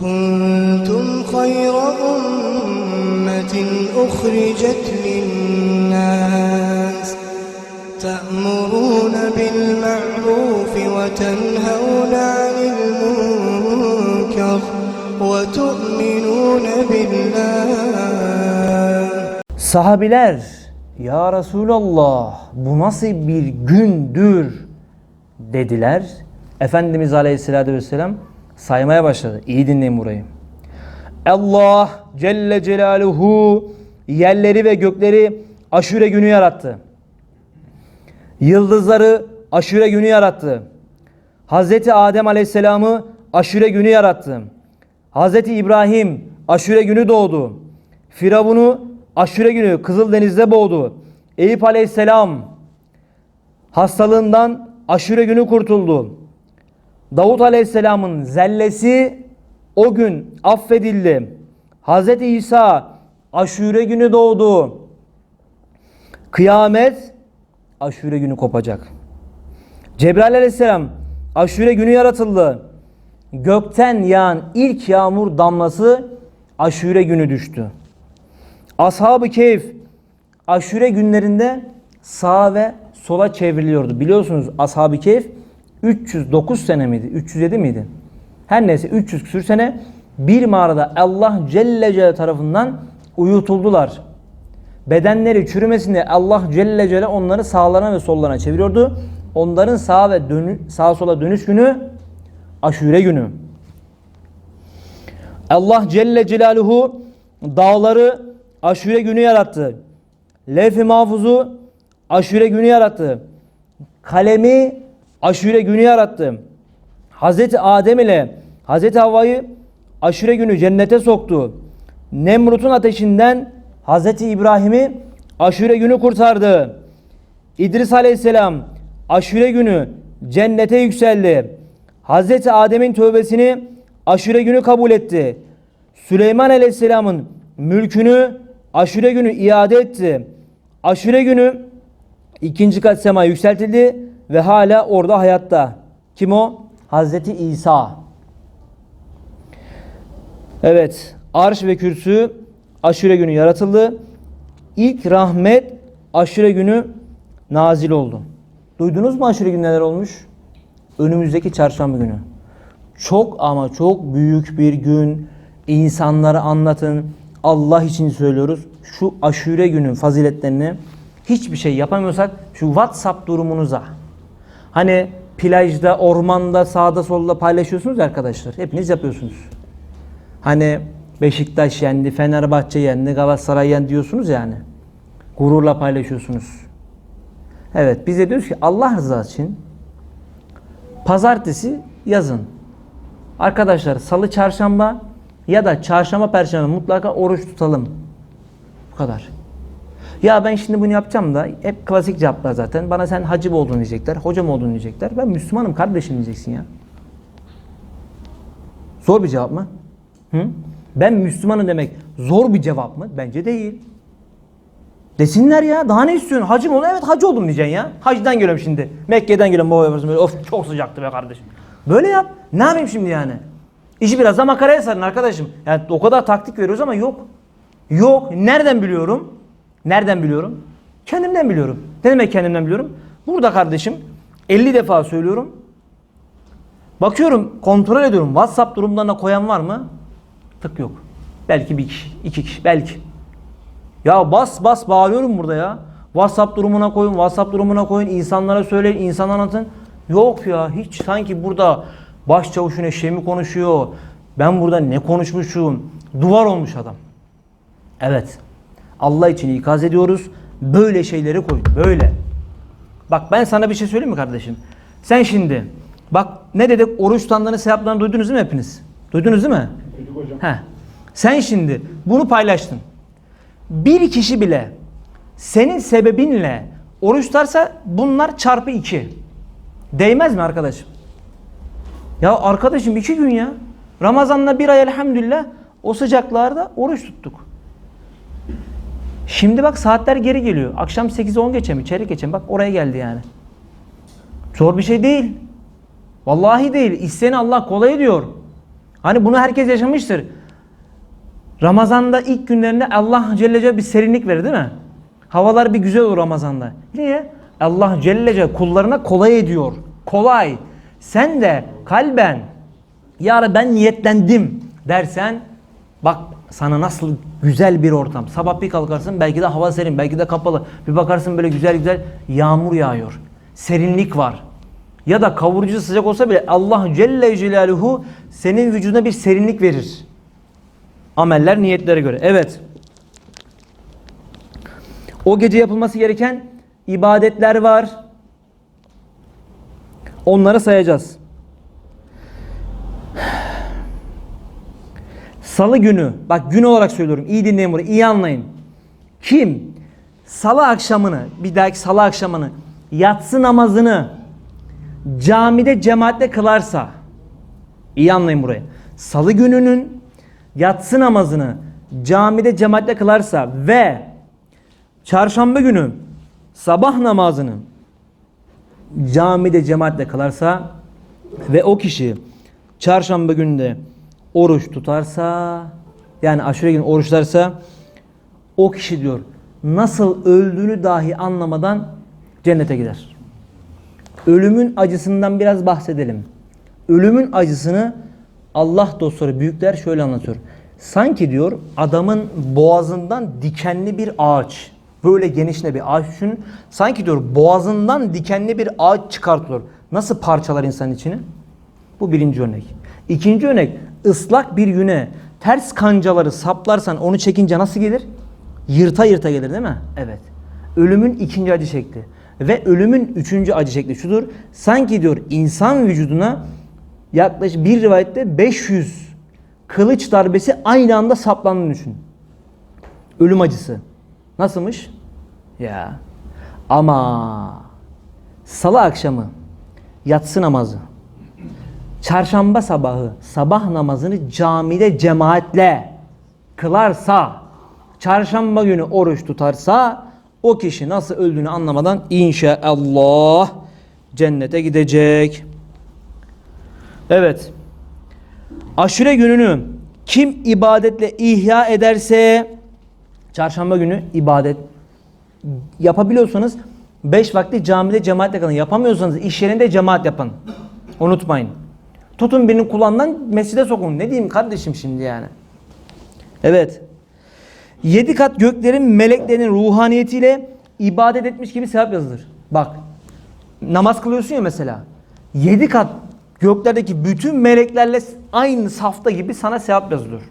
كنتم خير أمة أخرجت للناس تأمرون بالمعروف وتنهون عن المنكر وتؤمنون بالله Sahabiler, Ya Resulallah bu nasıl bir gündür dediler. Efendimiz Aleyhisselatü Vesselam saymaya başladı. İyi dinleyin burayı. Allah Celle Celaluhu yerleri ve gökleri aşure günü yarattı. Yıldızları aşure günü yarattı. Hazreti Adem Aleyhisselam'ı aşure günü yarattı. Hazreti İbrahim aşure günü doğdu. Firavun'u aşure günü Kızıldeniz'de boğdu. Eyüp Aleyhisselam hastalığından aşure günü kurtuldu. Davut Aleyhisselam'ın zellesi o gün affedildi. Hazreti İsa aşure günü doğdu. Kıyamet aşure günü kopacak. Cebrail aleyhisselam aşure günü yaratıldı. Gökten yağan ilk yağmur damlası aşure günü düştü. Ashab-ı Keyif aşure günlerinde sağa ve sola çevriliyordu. Biliyorsunuz Ashab-ı Keyif 309 sene miydi? 307 miydi? Her neyse 300 küsür sene bir mağarada Allah Celle Celle tarafından uyutuldular. Bedenleri çürümesinde Allah Celle Celle onları sağlarına ve sollarına çeviriyordu. Onların sağa ve dönü, sağa sola dönüş günü aşure günü. Allah Celle Celaluhu dağları aşure günü yarattı. Levh-i mahfuzu aşure günü yarattı. Kalemi aşure günü yarattı. Hazreti Adem ile Hazreti Havva'yı aşure günü cennete soktu. Nemrut'un ateşinden Hazreti İbrahim'i aşure günü kurtardı. İdris Aleyhisselam aşure günü cennete yükseldi. Hazreti Adem'in tövbesini aşure günü kabul etti. Süleyman Aleyhisselam'ın mülkünü aşure günü iade etti. Aşure günü ikinci kat sema yükseltildi ve hala orada hayatta. Kim o? Hazreti İsa. Evet, arş ve kürsü aşure günü yaratıldı. İlk rahmet aşure günü nazil oldu. Duydunuz mu aşure günü neler olmuş? Önümüzdeki çarşamba günü. Çok ama çok büyük bir gün. İnsanlara anlatın. Allah için söylüyoruz. Şu aşure günün faziletlerini hiçbir şey yapamıyorsak şu WhatsApp durumunuza. Hani plajda, ormanda, sağda solda paylaşıyorsunuz arkadaşlar. Hepiniz yapıyorsunuz. Hani Beşiktaş yendi, Fenerbahçe yendi, Galatasaray yendi diyorsunuz yani. Gururla paylaşıyorsunuz. Evet biz de diyoruz ki Allah rızası için pazartesi yazın. Arkadaşlar salı çarşamba ya da çarşamba perşembe mutlaka oruç tutalım. Bu kadar. Ya ben şimdi bunu yapacağım da hep klasik cevaplar zaten. Bana sen hacı mı oldun diyecekler, hoca mı oldun diyecekler. Ben Müslümanım kardeşim diyeceksin ya. Zor bir cevap mı? Hı? Ben Müslümanım demek zor bir cevap mı? Bence değil. Desinler ya. Daha ne istiyorsun? Hacı mı oldun? Evet hacı oldum diyeceksin ya. Hacdan geliyorum şimdi. Mekke'den geliyorum baba böyle. Of çok sıcaktı be kardeşim. Böyle yap. Ne yapayım şimdi yani? İşi biraz da makaraya sarın arkadaşım. Yani o kadar taktik veriyoruz ama yok. Yok. Nereden biliyorum? Nereden biliyorum? Kendimden biliyorum. Ne demek kendimden biliyorum? Burada kardeşim 50 defa söylüyorum. Bakıyorum, kontrol ediyorum. WhatsApp durumlarına koyan var mı? Tık yok. Belki bir kişi, iki kişi, belki. Ya bas bas bağırıyorum burada ya. WhatsApp durumuna koyun, WhatsApp durumuna koyun, insanlara söyleyin, insan anlatın. Yok ya hiç sanki burada başçavuşun eşeği mi konuşuyor? Ben burada ne konuşmuşum? Duvar olmuş adam. Evet. Allah için ikaz ediyoruz. Böyle şeyleri koy. Böyle. Bak ben sana bir şey söyleyeyim mi kardeşim? Sen şimdi bak ne dedik? Oruç tutanların sevaplarını duydunuz değil mi hepiniz? Duydunuz değil mi? Duyduk hocam. He. Sen şimdi bunu paylaştın. Bir kişi bile senin sebebinle oruç tutarsa bunlar çarpı iki. Değmez mi arkadaşım? Ya arkadaşım iki gün ya. Ramazan'la bir ay elhamdülillah o sıcaklarda oruç tuttuk. Şimdi bak saatler geri geliyor. Akşam 8'e 10 geçe mi? Çeyrek geçe mi? Bak oraya geldi yani. Zor bir şey değil. Vallahi değil. İsteyeni Allah kolay ediyor. Hani bunu herkes yaşamıştır. Ramazan'da ilk günlerinde Allah Celle Celle bir serinlik verir değil mi? Havalar bir güzel olur Ramazan'da. Niye? Allah Celle Celle kullarına kolay ediyor. Kolay. Sen de kalben ya ben niyetlendim dersen bak sana nasıl güzel bir ortam. Sabah bir kalkarsın belki de hava serin belki de kapalı. Bir bakarsın böyle güzel güzel yağmur yağıyor. Serinlik var. Ya da kavurucu sıcak olsa bile Allah Celle Celaluhu senin vücuduna bir serinlik verir. Ameller niyetlere göre. Evet. O gece yapılması gereken ibadetler var. Onları sayacağız. Salı günü, bak gün olarak söylüyorum. iyi dinleyin bunu, iyi anlayın. Kim salı akşamını, bir dahaki salı akşamını yatsı namazını camide cemaatle kılarsa, iyi anlayın burayı. Salı gününün yatsı namazını camide cemaatle kılarsa ve çarşamba günü sabah namazını camide cemaatle kılarsa ve o kişi çarşamba günde oruç tutarsa yani aşure günü oruç tutarsa o kişi diyor nasıl öldüğünü dahi anlamadan cennete gider. Ölümün acısından biraz bahsedelim. Ölümün acısını Allah dostları büyükler şöyle anlatıyor. Sanki diyor adamın boğazından dikenli bir ağaç. Böyle genişle bir ağaç düşün. Sanki diyor boğazından dikenli bir ağaç çıkartılıyor. Nasıl parçalar insanın içini? Bu birinci örnek. İkinci örnek ıslak bir yüne ters kancaları saplarsan onu çekince nasıl gelir? Yırta yırta gelir değil mi? Evet. Ölümün ikinci acı şekli. Ve ölümün üçüncü acı şekli şudur. Sanki diyor insan vücuduna yaklaşık bir rivayette 500 kılıç darbesi aynı anda saplandığını düşün. Ölüm acısı. Nasılmış? Ya. Ama salı akşamı yatsı namazı çarşamba sabahı sabah namazını camide cemaatle kılarsa, çarşamba günü oruç tutarsa o kişi nasıl öldüğünü anlamadan inşallah cennete gidecek. Evet. Aşure gününü kim ibadetle ihya ederse çarşamba günü ibadet yapabiliyorsanız 5 vakti camide cemaatle kalın. Yapamıyorsanız iş yerinde cemaat yapın. Unutmayın. Tutun birinin kulağından mescide sokun. Ne diyeyim kardeşim şimdi yani. Evet. Yedi kat göklerin meleklerinin ruhaniyetiyle ibadet etmiş gibi sevap yazılır. Bak. Namaz kılıyorsun ya mesela. Yedi kat göklerdeki bütün meleklerle aynı safta gibi sana sevap yazılır.